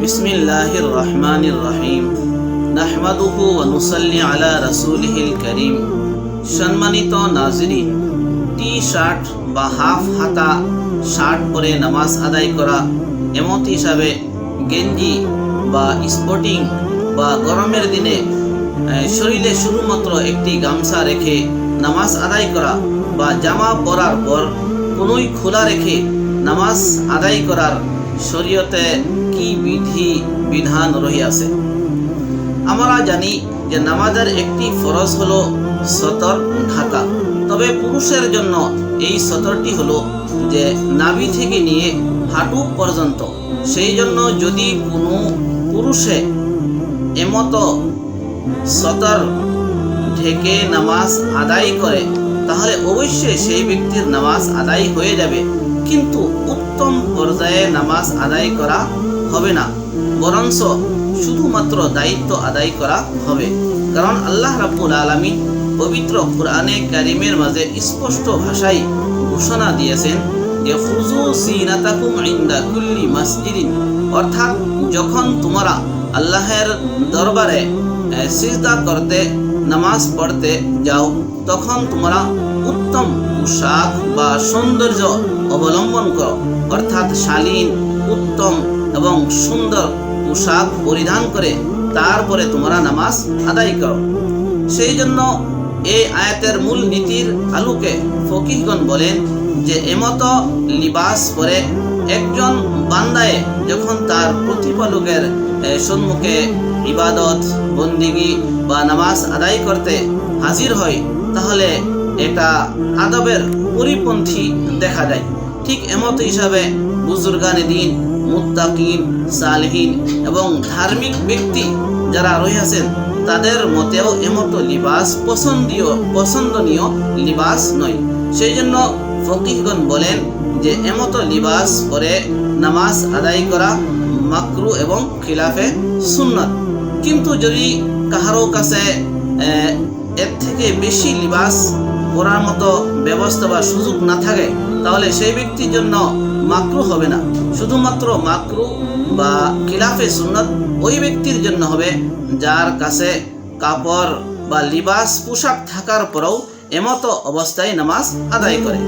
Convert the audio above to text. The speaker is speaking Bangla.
বিসমিল্লাহির রহমানির রহিম নাহমাদুহু ওয়া নুসাল্লি আলা রাসূলিহিল কারীম। সম্মানিত নাজরিন টি শার্ট বা হাফ হাতা, শার্ট পরে নামাজ আদায় করা এমত হিসাবে গেঞ্জি বা স্পোর্টিং বা গরমের দিনে শরীরে শুধুমাত্র একটি গামছা রেখে নামাজ আদায় করা বা জামা পরার পর কোনোই খোলা রেখে নামাজ আদায় করার শরীয়তে কি বিধি বিধান রহিয়াছে আমরা জানি যে নামাজের একটি ফরজ হলো সতর ঢাকা তবে পুরুষের জন্য এই সতরটি হলো যে নাভি থেকে নিয়ে হাঁটু পর্যন্ত। সেই জন্য যদি কোনো পুরুষে এমতো সতর ঢেকে নামাজ আদায় করে, তাহলে অবশ্যই সেই ব্যক্তির নামাজ আদায় হয়ে যাবে। কিন্তু উত্তম পর্যায়ে নামাজ আদায় করা হবে না, বরঞ্চ শুধুমাত্র দায়িত্ব আদায় করা হবে। কারণ আল্লাহ রাব্বুল আলামিন পবিত্র কোরআনে কারিমের মাঝে স্পষ্ট ভাষায় ঘোষণা দিয়েছেন যে কুল্লি অর্থাৎ যখন তোমরা আল্লাহের দরবারে সিজদা করতে, নামাজ পড়তে যাও, তখন তোমরা উত্তম পোশাক বা সৌন্দর্য অবলম্বন করো। অর্থাৎ শালীন, উত্তম এবং সুন্দর পোশাক পরিধান করে তারপরে তোমরা নামাজ আদায় করো। সেই জন্য এই আয়াতের মূল নীতির আলোকে ফকিহগণ বলেন যে, এমত লিবাস পরে একজন বান্দায় যখন তার প্রতিপালকের সম্মুখে ইবাদত, বন্দিগি বা নামাজ আদায় করতে হাজির হয়, তাহলে এটা আদবের পরিপন্থী দেখা যায়। ঠিক এমত হিসাবে বুজুর্গানে দিন মুত্তাকিন, সালহীন এবং ধার্মিক ব্যক্তি যারা রয়েছেন তাদের মতেও এমতো লিবাস পছন্দীয়, পছন্দনীয় লিবাস নয়। সেই জন্য ফকিহগণ বলেন যে এমতো লিবাস পরে নামাজ আদায় করা মাকরু এবং খিলাফে সুন্নত। কিন্তু যদি কাহারও কাছে এর থেকে বেশি লিবাস পরার মতো ব্যবস্থা বা সুযোগ না থাকে, তাহলে সেই ব্যক্তির জন্য মাকরু হবে না। শুধুমাত্র মাকরু বা খিলাফে সুন্নত ওই ব্যক্তির জন্য হবে যার কাছে কাপড় বা লিবাস, পোশাক থাকার পরেও এমতো অবস্থায় নামাজ আদায় করে।